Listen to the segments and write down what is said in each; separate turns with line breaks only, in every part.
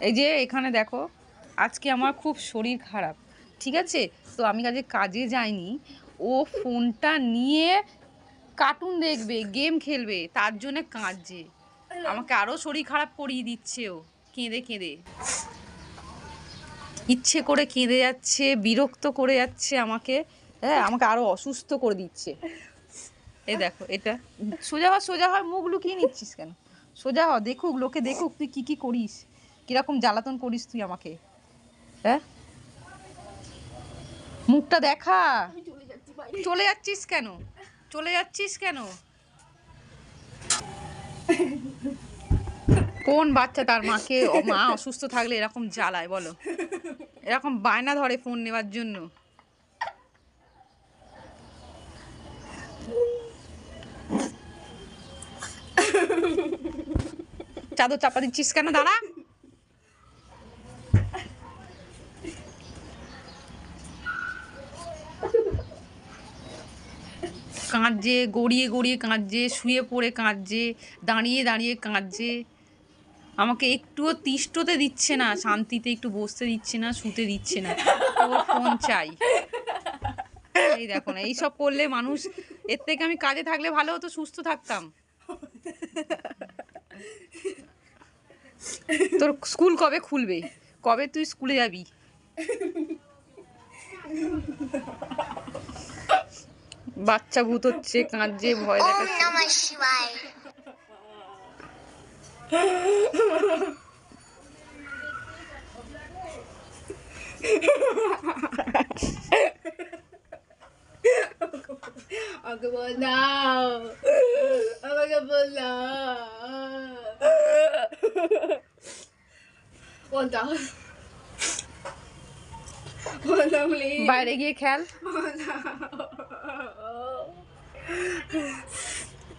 এই যে এখানে দেখো, আজকে আমার খুব শরীর খারাপ, ঠিক আছে? তো আমি কাজে কাজে যাইনি, ও ফোনটা নিয়ে কার্টুন দেখবে গেম খেলবে, তার জন্য কাঁদছে। আমাকে আরও শরীর খারাপ করিয়ে দিচ্ছে ও, কেঁদে কেঁদে। ইচ্ছে করে কেঁদে যাচ্ছে, বিরক্ত করে যাচ্ছে আমাকে হ্যাঁ আমাকে আরও অসুস্থ করে দিচ্ছে। এ দেখো, এটা সোজা হয় সোজা হয় মুখ লুকিয়ে নিচ্ছিস কেন? সোজা হ, দেখুক, লোকে দেখুক, তুই কি কি করিস? কীরকম জ্বালাতন করিস তুই আমাকে? হ্যাঁ? মুখটা দেখা।
চলে
যাচ্ছিস কেন? চলে যাচ্ছিস কেন? কোন বাচ্চা তার মাকে? মা অসুস্থ থাকলে এরকম জ্বালায় বলো। এরকম বায়না ধরে ফোন নেওয়ার জন্য। চাদর চাপা দিচ্ছিস কেন? দাঁড়া। কাঁদছে, গড়িয়ে গড়িয়ে কাঁদছে, শুয়ে পড়ে কাঁদছে, দাঁড়িয়ে দাঁড়িয়ে কাঁদছে। আমাকে একটুও তিষ্টতে দিচ্ছে না, শান্তিতে একটু বসতে দিচ্ছে না, শুতে দিচ্ছে না। ওর ফোন চাই। এই দেখো না, এইসব করলে মানুষ, এর থেকে আমি কাজে থাকলে ভালো হতো, সুস্থ থাকতাম। তোর স্কুল কবে খুলবে? কবে তুই স্কুলে যাবি? বাচ্চা ভূত হচ্ছে কাঁদছে ভয় দেখাচ্ছে।
আমাকে বল দাও। আমাকে বল দাও।
বাইরে গিয়ে খেল।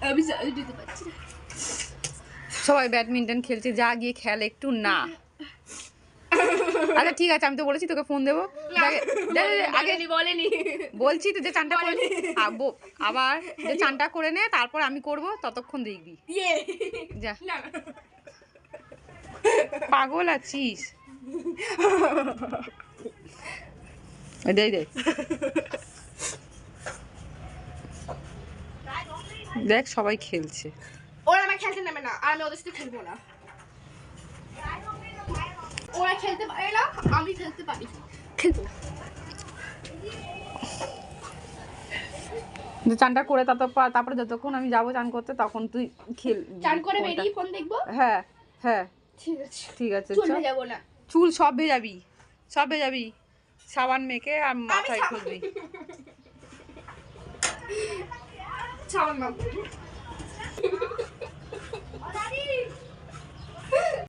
আমি দিতে পারছি
সবাই ব্যাডমিন্টন খেলছে যা গিয়ে খেল একটু না। আচ্ছা ঠিক আছে আমি তো বলেছি তোকে ফোন দেবো। আগে
বলেনি
বলছি তো যে চানটা করে আবার যে চানটা করে নে তারপর আমি করব ততক্ষণ দেখবি।
ইয়ে।
যা। পাগল আছিস? এই দে এই দে দেখ সবাই খেলছে।
ওরা আমার খেলতে নেবে না আর আমি ওদের সাথে খেলব না। ওরা খেলতে পারে না আমি খেলতে পারি। খেলব।
চানটা করে তারপর তারপরে যতক্ষণ আমি যাব চান করতে তখন তুই খেল
চান করে। বেরিয়ে ফোন দেখব?
হ্যাঁ হ্যাঁ।
ঠিক আছে।
ঠিক আছে
চলে
চল।
যাব না।
চুল সব ভেজাবি সব ভেজাবি। সাবান মেখে আর মাথায় খুলবি
সাবান